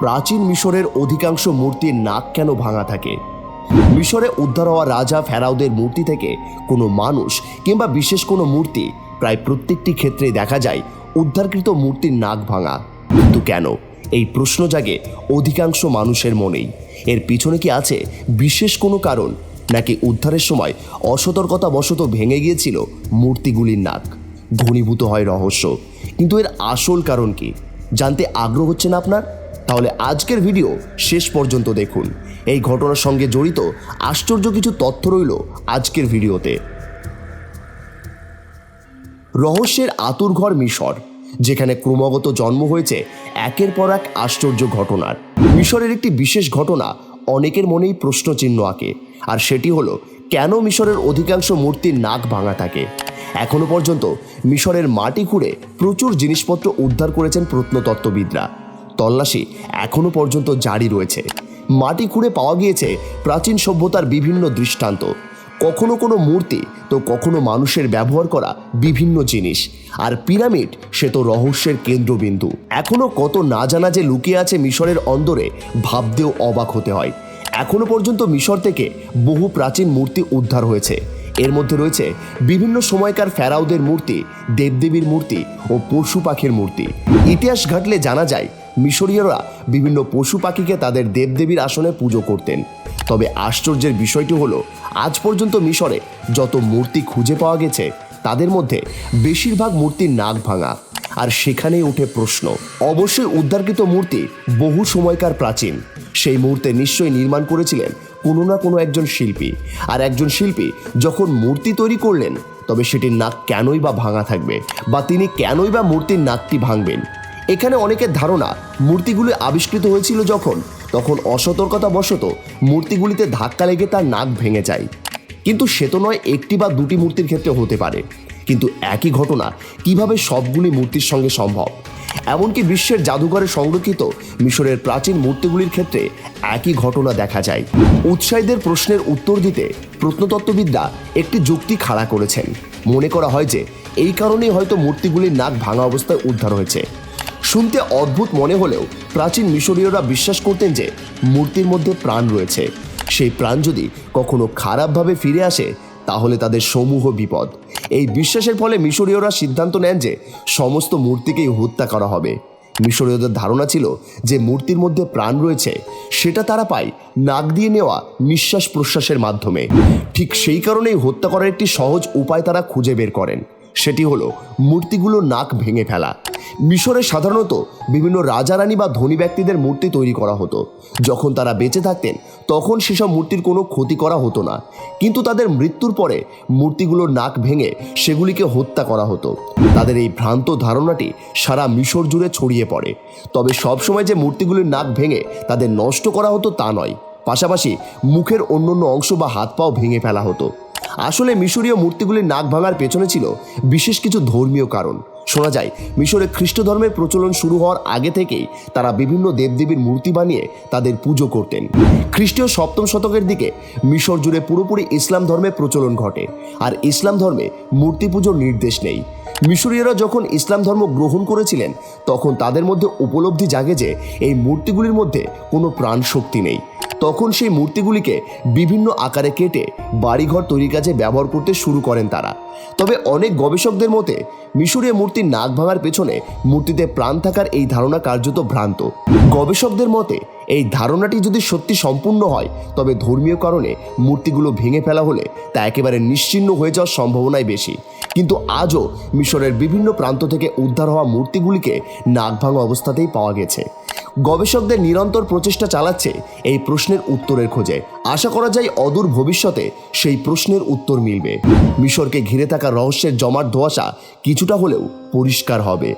প্রাচীন মিশরের অধিকাংশ মূর্তির নাক কেন ভাঙা থাকে? মিশরে উদ্ধার হওয়া রাজা ফেরাউদের মূর্তি থেকে কোনো মানুষ কিংবা বিশেষ কোনো মূর্তি প্রায় প্রত্যেকটি ক্ষেত্রে দেখা যায় উদ্ধারকৃত মূর্তির নাক ভাঙা। কিন্তু কেন? এই প্রশ্ন জাগে অধিকাংশ মানুষের মনেই। এর পিছনে কি আছে বিশেষ কোনো কারণ, নাকি উদ্ধারের সময় অসতর্কতা বশত ভেঙে গিয়েছিল মূর্তিগুলির নাক? ঘনীভূত হয় রহস্য। কিন্তু এর আসল কারণ কি? জানতে আগ্রহ হচ্ছে না আপনার? তাহলে আজকের ভিডিও শেষ পর্যন্ত দেখুন। এই ঘটনার সঙ্গে জড়িত আশ্চর্য কিছু তথ্য রইল আজকের ভিডিওতে। রহস্যের আতুরঘর মিশর, যেখানে ক্রমাগত জন্ম হয়েছে একের পর এক আশ্চর্য ঘটনার। মিশরের একটি বিশেষ ঘটনা অনেকের মনেই প্রশ্নচিহ্ন আঁকে, আর সেটি হলো, কেন মিশরের অধিকাংশ মূর্তির নাক ভাঙা থাকে? এখনও পর্যন্ত মিশরের মাটি খুঁড়ে প্রচুর জিনিসপত্র উদ্ধার করেছেন প্রত্নতত্ত্ববিদরা। তল্লাশি এখনও পর্যন্ত জারি রয়েছে। মাটি খুঁড়ে পাওয়া গিয়েছে প্রাচীন সভ্যতার বিভিন্ন দৃষ্টান্ত। কখনো কোনো মূর্তি তো কখনো মানুষের ব্যবহার করা বিভিন্ন জিনিস। আর পিরামিড সে তো রহস্যের কেন্দ্রবিন্দু। এখনও কত না জানা যে লুকিয়ে আছে মিশরের অন্দরে ভাবতেও অবাক হতে হয়। এখনও পর্যন্ত মিশর থেকে বহু প্রাচীন মূর্তি উদ্ধার হয়েছে। এর মধ্যে রয়েছে বিভিন্ন সময়কার ফেরাউদের মূর্তি, দেবদেবীর মূর্তি ও পশু পাখির মূর্তি। ইতিহাস ঘাটলে জানা যায় মিশরীয়রা বিভিন্ন পশু পাখিকে তাদের দেবদেবীর আসনে পুজো করতেন। তবে আশ্চর্যের বিষয়টি হলো, আজ পর্যন্ত মিশরে যত মূর্তি খুঁজে পাওয়া গেছে, তাদের মধ্যে বেশিরভাগ মূর্তির নাক ভাঙা আর সেখানেই ওঠে প্রশ্ন, অবশ্যই উদ্ধারকৃত মূর্তি বহু সময়কার প্রাচীন। সেই মুহূর্তে নিশ্চয়ই নির্মাণ করেছিলেন কোনো না কোনো একজন শিল্পী। আর একজন শিল্পী যখন মূর্তি তৈরি করলেন, তবে সেটির নাক কেনই বা ভাঙা থাকবে? বা তিনি কেনই বা মূর্তির নাকটি ভাঙবেন? এখানে অনেকের ধারণা মূর্তিগুলি আবিষ্কৃত হয়েছিল যখন, তখন অসতর্কতা বশত মূর্তিগুলিতে ধাক্কা লেগে তার নাক ভেঙে যায়। কিন্তু সে তো নয় একটি বা দুটি মূর্তির ক্ষেত্রে হতে পারে। কিন্তু একই ঘটনা কীভাবে সবগুলি মূর্তির সঙ্গে সম্ভব? এমনকি বিশ্বের জাদুঘরে সংরক্ষিত মিশরের প্রাচীন মূর্তিগুলির ক্ষেত্রে একই ঘটনা দেখা যায়। উৎসাহীদের প্রশ্নের উত্তর দিতে প্রত্নতত্ত্ববিদরা একটি যুক্তি খাড়া করেছেন। মনে করা হয় যে এই কারণেই হয়তো মূর্তিগুলির নাক ভাঙা অবস্থায় উদ্ধার হয়েছে। শুনতে অদ্ভুত মনে হলেও প্রাচীন মিশরীয়রা বিশ্বাস করতেন যে মূর্তির মধ্যে প্রাণ রয়েছে। সেই প্রাণ যদি কখনো খারাপভাবে ফিরে আসে, তাহলে তাদের সমূহ বিপদ। এই বিশ্বাসের ফলে মিশরীয়রা সিদ্ধান্ত নেন যে সমস্ত মূর্তিকেই হত্যা করা হবে। মিশরীয়দের ধারণা ছিল যে মূর্তির মধ্যে প্রাণ রয়েছে, সেটা তারা পায় নাক দিয়ে নেওয়া নিঃশ্বাস প্রশ্বাসের মাধ্যমে। ঠিক সেই কারণেই হত্যা করার একটি সহজ উপায় তারা খুঁজে বের করেন। সেটি হলো মূর্তিগুলো নাক ভেঙে ফেলা। মিশরে সাধারণত বিভিন্ন রাজারানী বা ধনী ব্যক্তিদের মূর্তি তৈরি করা হতো। যখন তারা বেঁচে থাকতেন, তখন সেসব মূর্তির কোনো ক্ষতি করা হতো না। কিন্তু তাদের মৃত্যুর পরে মূর্তিগুলোর নাক ভেঙে সেগুলিকে হত্যা করা হতো। তাদের এই ভ্রান্ত ধারণাটি সারা মিশর জুড়ে ছড়িয়ে পড়ে। তবে সবসময় যে মূর্তিগুলির নাক ভেঙে তাদের নষ্ট করা হতো তা নয়। পাশাপাশি মুখের অন্যান্য অংশ বা হাত পাও ভেঙে ফেলা হতো। আসলে মিশরীয় মূর্তিগুলির নাক ভাঙার পেছনে ছিল বিশেষ কিছু ধর্মীয় কারণ। শোনা যায়, মিশরে খ্রিস্ট ধর্মের প্রচলন শুরু হওয়ার আগে থেকেই তারা বিভিন্ন দেবদেবীর মূর্তি বানিয়ে তাদের পুজো করতেন। খ্রিস্টীয় সপ্তম শতকের দিকে মিশর জুড়ে পুরোপুরি ইসলাম ধর্মের প্রচলন ঘটে, আর ইসলাম ধর্মে মূর্তি পুজোর নির্দেশ নেই। মিশরীয়রা যখন ইসলাম ধর্ম গ্রহণ করেছিলেন, তখন তাদের মধ্যে উপলব্ধি জাগে যে, এই মূর্তিগুলির মধ্যে কোনো প্রাণ শক্তি নেই। তখন সেই মূর্তিগুলিকে বিভিন্ন আকারে কেটে বাড়িঘর তৈরির কাজে ব্যবহার করতে শুরু করেন তারা। তবে অনেক গবেষকদের মতে, মিশরীয় মূর্তির নাক ভাঙার পেছনে মূর্তিতে প্রাণ থাকার এই ধারণা কার্যত ভ্রান্ত। গবেষকদের মতে, এই ধারণাটি যদি সত্যি সম্পূর্ণ হয়, তবে ধর্মীয় কারণে মূর্তিগুলো ভেঙে ফেলা হলে তা একেবারে নিশ্চিহ্ন হয়ে যাওয়ার সম্ভাবনাই বেশি। কিন্তু আজও মিশরের বিভিন্ন প্রান্ত থেকে উদ্ধার হওয়া মূর্তিগুলিকে নাক ভাঙা অবস্থাতেই পাওয়া গেছে। গবেষকদের নিরন্তর প্রচেষ্টা চালাচ্ছে এই প্রশ্নের উত্তরের খোঁজে। আশা করা যায় অদূর ভবিষ্যতে সেই প্রশ্নের উত্তর মিলবে। মিশরকে ঘিরে থাকা রহস্যের জমাট ধোয়াশা কিছুটা হলেও পরিষ্কার হবে।